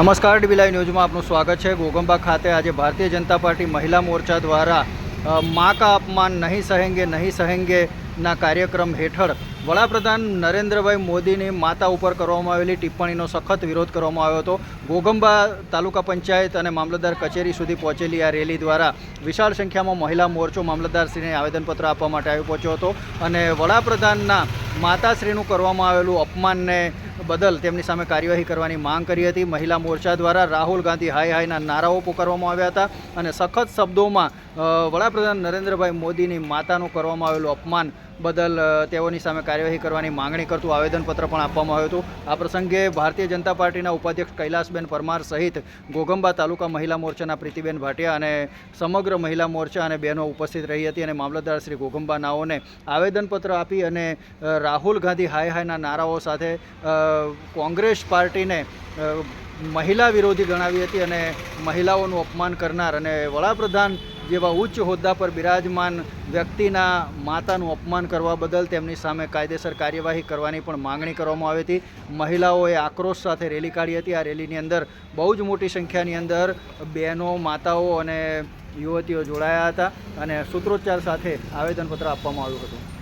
નમસ્કાર ડીબીલાઈ ન્યૂઝમાં આપનું સ્વાગત છે. ગોગંબા ખાતે આજે ભારતીય જનતા પાર્ટી મહિલા મોરચા દ્વારા મા કા અપમાન નહીં સહેંગે, નહીં સહેંગેના કાર્યક્રમ હેઠળ વડાપ્રધાન નરેન્દ્રભાઈ મોદીની માતા ઉપર કરવામાં આવેલી ટિપ્પણીનો સખત વિરોધ કરવામાં આવ્યો હતો. ગોગંબા તાલુકા પંચાયત અને મામલતદાર કચેરી સુધી પહોંચેલી આ રેલી દ્વારા વિશાળ સંખ્યામાં મહિલા મોરચો મામલતદારશ્રીને આવેદનપત્ર આપવા માટે આવી પહોંચ્યો હતો અને વડાપ્રધાનના માતાશ્રીનું કરવામાં આવેલું અપમાનને બદલ તેમની સામે કાર્યવાહી કરવાની માંગ કરી હતી. મહિલા મોરચા દ્વારા રાહુલ ગાંધી હાય હાયના નારાઓ પુકારવામાં આવ્યા હતા અને સખત શબ્દોમાં વડાપ્રધાન નરેન્દ્રભાઈ મોદીની માતાનું કરવામાં આવેલું અપમાન બદલ તેઓની સામે કાર્યવાહી કરવાની માંગણી કરતું આવેદનપત્ર પણ આપવામાં આવ્યું હતું. આ પ્રસંગે ભારતીય જનતા પાર્ટીના ઉપાધ્યક્ષ કૈલાસબેન પરમાર સહિત ગોગંબા તાલુકા મહિલા મોરચાના પ્રીતિબેન ભાટિયા અને સમગ્ર મહિલા મોરચા અને બહેનો ઉપસ્થિત રહી હતી અને મામલતદાર શ્રી ગોગંબા નાઓને આવેદનપત્ર આપી અને રાહુલ ગાંધી હાય હાયના નારાઓ સાથે કોંગ્રેસ પાર્ટીને મહિલા વિરોધી ગણાવી હતી અને મહિલાઓનું અપમાન કરનાર અને વડાપ્રધાન જેવા ઉચ્ચ હોદ્દા પર બિરાજમાન વ્યક્તિના માતાનું અપમાન કરવા બદલ તેમની સામે કાયદેસર કાર્યવાહી કરવાની પણ માંગણી કરવામાં આવી હતી. મહિલાઓએ આક્રોશ સાથે રેલી કાઢી હતી. આ રેલીની અંદર બહુ જ મોટી સંખ્યાની અંદર બહેનો, માતાઓ અને યુવતીઓ જોડાયા હતા અને સૂત્રોચ્ચાર સાથે આવેદનપત્ર આપવામાં આવ્યું હતું.